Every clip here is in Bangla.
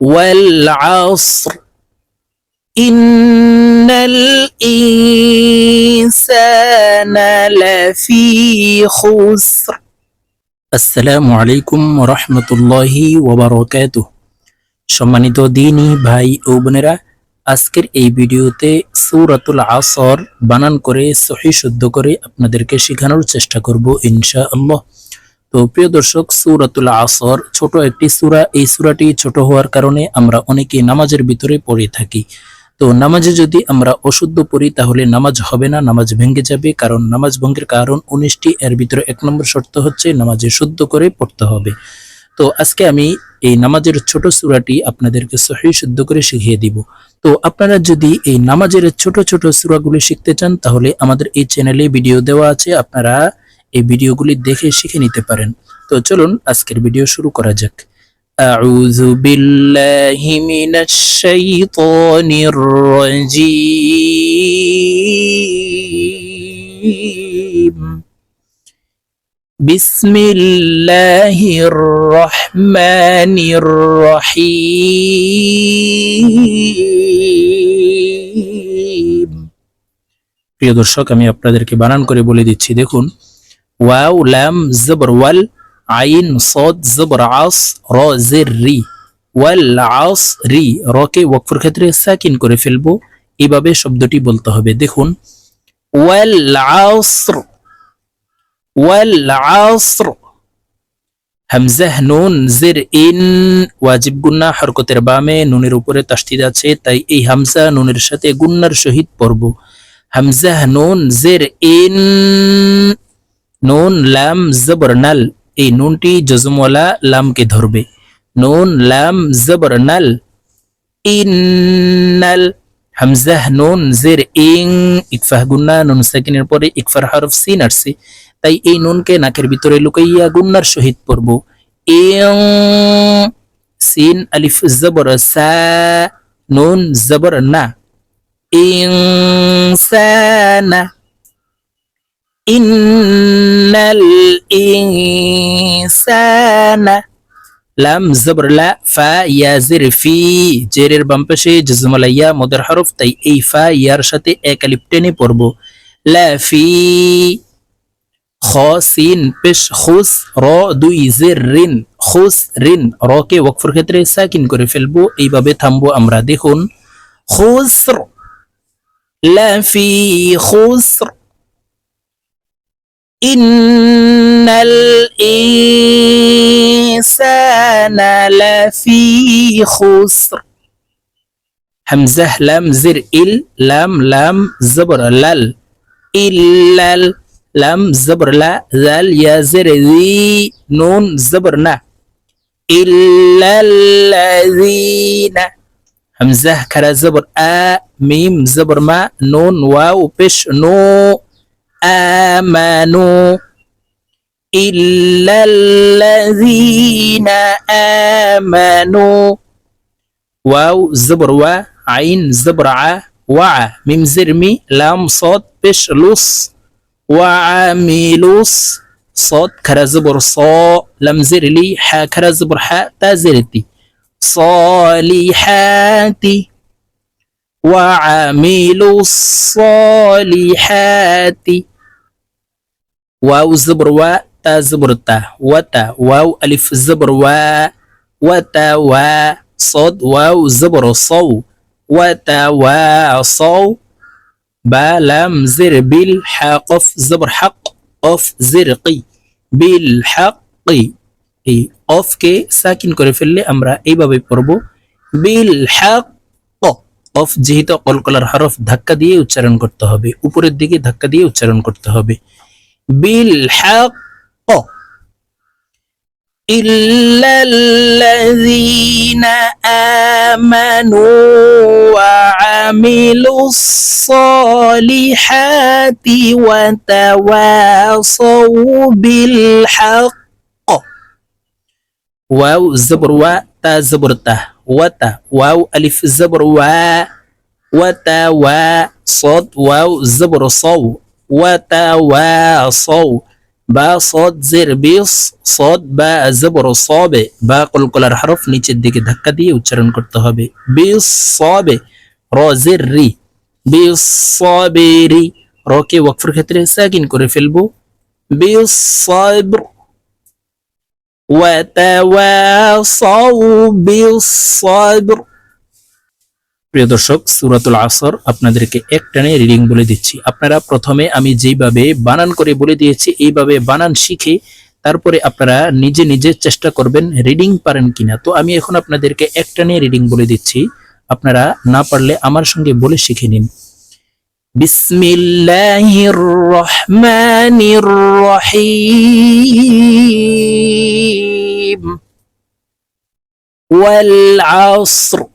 والعصر إن الإنسان لفي خسر আসসালামু আলাইকুম রহমতুল্লাহি ওবরকাত সম্মানিত দিনী ভাই ও বোনেরা আজকের এই ভিডিওতে সূরাতুল আসর বানান করে সহি শুদ্ধ করে আপনাদেরকে শেখানোর চেষ্টা করব ইনশা আল্লাহ তো প্রিয় দর্শক, সূরাতুল আসর ছোট একটি সূরা। এই সূরাটি ছোট হওয়ার কারণে আমরা অনেকে নামাজের ভিতরে পড়ে থাকি। তো নামাজে যদি আমরা অশুদ্ধ পড়ি, তাহলে নামাজ হবে না, নামাজ ভেঙে যাবে। কারণ নামাজ ভঙ্গের কারণ উনিশটি, এর ভিতরে এক নম্বর শর্ত হচ্ছে নামাজে শুদ্ধ করে পড়তে হবে। তো আজকে আমি এই নামাজের ছোট সূরাটি আপনাদেরকে সহি শুদ্ধ করে শিখিয়ে দিব। তো আপনারা যদি এই নামাজের ছোট ছোট সূরাগুলি শিখতে চান, তাহলে আমাদের এই চ্যানেলে ভিডিও দেওয়া আছে। আপনারা এই ভিডিওগুলি দেখে শিখে নিতে পারেন তো চলুন আজকের ভিডিও শুরু করা যাক أعوذ بالله من الشيطان الرجيم بسم الله الرحمن الرحيم প্রিয় দর্শক আমি আপনাদেরকে বানান করে বলে দিচ্ছি দেখুন ওয়াও লাম জবর ওয়াল আইন সদ জবর আস র জের রি ওয়াল আস রি রকে ওয়াকফের ক্ষেত্রে সাকিন করে ফেলব। এইভাবে শব্দটি বলতে হবে। দেখুন, ওয়াল আসর ওয়াল আসর হামজাহ নুন, জের, ইন। ওয়াজিব, গুন্না, হরকতের বামে নুনের উপরে তাস্তিদ আছে, তাই এই হামজা নুনের সাথে গুন্নার সহিত পড়ব। হামজাহ নুন, জের, ইন। নুন লাম জবর নাল এই নুনটি জজমওয়ালা লামকে ধরবে নুন লাম জবর নাল ইন্নাল হামজাহ নুন জের ইং ইকফাহ গুন্না নুন সাকিনের পরে ইকফার হরফ সিন আসছে তাই এই নুনকে নাকের ভিতরে লুকাইয়া গুন্নার সহিত পড়ব ইং সিন আলিফ জবর সা নুন জবর না ইনসানা ইন্নাল ইনসানা লাম জবর লা ফা ইয়া জের ফি জেরের বাম পাশে জজমালা ইয়া মদের হরফ তাই এই ফা ইয়ার সাথে এক আলিফ টেনে পড়ব লা ফি খ সিন পেশ খুস র দুই জের রিন খুস রিন র কে ওয়াকফের ক্ষেত্রে সাকিন করে ফেলব এইভাবে থামবো আমরা দেখুন খুসর লা ফি খুসর إن الإنسان لفي خسر. همزة لام زر إل لام لام زبر لل. إلا لام زبر لا. ذال يا زر ذي نون زبر نا. إلا الذين. همزة كرا زبر آ ميم زبر ما نون واو بش نو. آمنوا إلا الذين آمنوا. واو زبر و عين زبر ع وع ميم زرمي لام صاد بش لص وعاملوس صاد كرا زبر صا لم زرلي حا كرا زبر حا تازرتي صالحاتي. وعاملوا الصالحات واو زبر و تا زبر تا وتا واو ألف زبر و وتا و صد واو زبر صو وتا و صو با لام زر بالحقف زبر حق قف زرقي بالحق এই অফকে সাকিন করে ফেললে আমরা এইভাবে পড়ব বিল হক অফ যেহেতু কলকলার হরফ ধাক্কা দিয়ে উচ্চারণ করতে হবে উপরের দিকে ধাক্কা দিয়ে উচ্চারণ করতে হবে بالحق. إلا الذين آمنوا وعملوا الصالحات وتواصوا بالحق. واو زبر و تا زبر تا وتا واو ألف زبر و وتا و صد واو زبر صو. ওয়াতাওয়াসাউ বা সদ জের বিস সদ বা জবর সবে বা কলকলার হরফ নিচের দিকে ধাক্কা দিয়ে উচ্চারণ করতে হবে. বিস সবে র জের রি বিস সবেরি রকে ওয়াকফের ক্ষেত্রে সাকিন করে ফেলব। বিস সবর ওয়াতাওয়াসাউ বিস সবর প্রিয় দর্শক, সুরাতুল আসর আপনাদেরকে একটানে রিডিং বলে দিচ্ছি। আপনারা প্রথমে আমি যেইভাবে বানান করে বলে দিয়েছি, এইভাবে বানান শিখে তারপরে আপনারা নিজে নিজে চেষ্টা করবেন রিডিং পারেন কিনা। তো আমি এখন আপনাদেরকে একটানে রিডিং বলে দিচ্ছি। আপনারা না পারলে আমার সঙ্গে বলে শিখে নিন। বিসমিল্লাহির রহমানির রহিম। ওয়াল আসর।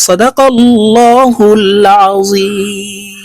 صدق الله العظيم.